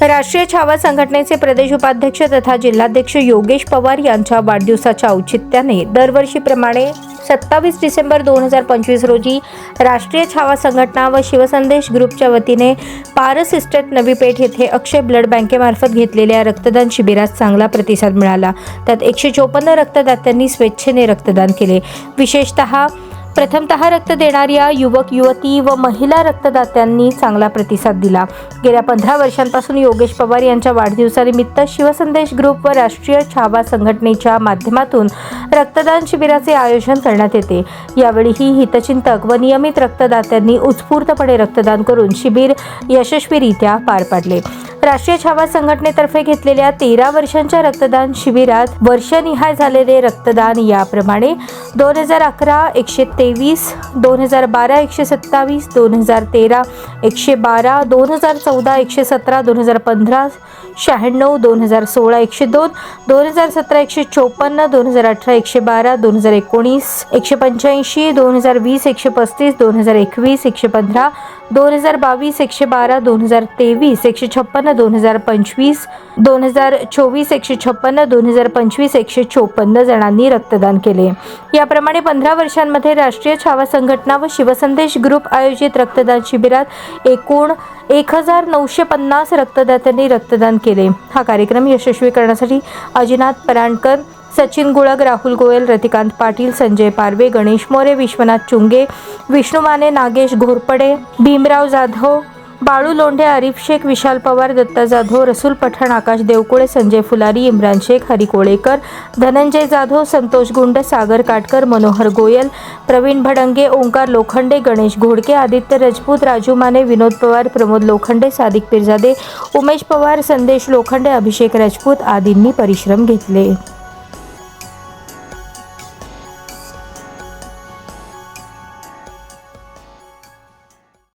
राष्ट्रीय छावा संघटनेचे प्रदेश उपाध्यक्ष तथा जिल्हाध्यक्ष योगेश पवार यांच्या वाढदिवसाच्या औचित्याने दरवर्षीप्रमाणे सत्तावीस डिसेंबर दोन हजार पंचवीस रोजी राष्ट्रीय छावा संघटना व शिवसंदेश ग्रुपच्या वतीने पारस इस्टेट नवी पेठ येथे अक्षय ब्लड बँकेमार्फत घेतलेल्या रक्तदान शिबिरात चांगला प्रतिसाद मिळाला. त्यात एकशे चोपन्न रक्तदात्यांनी स्वेच्छेने रक्तदान केले. विशेषतः प्रथमतः रक्त देणाऱ्या युवक युवती व महिला रक्तदात्यांनी चांगला प्रतिसाद दिला. गेल्या पंधरा वर्षांपासून योगेश पवार यांच्या वाढदिवसानिमित्त शिवसंदेश ग्रुप व राष्ट्रीय छावा संघटनेच्या माध्यमातून रक्तदान शिबिराचे आयोजन करण्यात येते. यावेळीही हितचिंतक व नियमित रक्तदात्यांनी उत्स्फूर्तपणे रक्तदान करून शिबिर यशस्वीरित्या पार पाडले. राष्ट्रीय छावा संघटनेतर्फे घेतलेल्या तेरा वर्षांच्या रक्तदान शिबिरात वर्षनिहाय झालेले रक्तदान याप्रमाणे दोन हजार अकरा एकशे तेवीस दोन हजार बारा एकशे सत्तावीस दोन हजार तेरा एकशे बारा दोन हजार चौदा एकशे सतरा दोन हजार पंधरा शहाण्णव दोन हजार सोळा एकशे दोन दोन हजार सतरा एकशे चोपन्न दोन हजार अठरा एकशे बारा दोन हजार एकोणीस एकशे पंच्याऐंशी दोन हजार वीस एकशे पस्तीस दोन हजार एकवीस एकशे पंधरा दोन हजार बावीस एकशे बारा दोन हजार तेवीस एकशे छप्पन्न दोन हजार पंचवीस दोन हजार चोवीस एकशे छप्पन्न दोन हजार पंचवीस एकशे चोपन्न जणांनी रक्तदान केले. याप्रमाणे पंधरा वर्षांमध्ये राष्ट्रीय छावा संघटना व शिवसंदेश ग्रुप आयोजित रक्तदान शिबिरात एकूण एक हजार नऊशे पन्नास रक्तदात्यांनी रक्तदान केले. हा कार्यक्रम यशस्वी करण्यासाठी अजिनाथ परांडकर सचिन गुळग राहुल गोयल रतिकांत पाटील संजय पारवे गणेश मोरे विश्वनाथ चुंगे विष्णू माने नागेश घोरपडे भीमराव जाधव बाळू लोंढे आरिफ शेख विशाल पवार दत्ता जाधव रसूल पठाण आकाश देवकुळे संजय फुलारी इम्रान शेख हरी कोळेकर धनंजय जाधव संतोष गुंड सागर काटकर मनोहर गोयल प्रवीण भडंगे ओंकार लोखंडे गणेश घोडके आदित्य राजपूत राजू माने विनोद पवार प्रमोद लोखंडे सादिक पिरजादे उमेश पवार संदेश लोखंडे अभिषेक राजपूत आदींनी परिश्रम घेतले.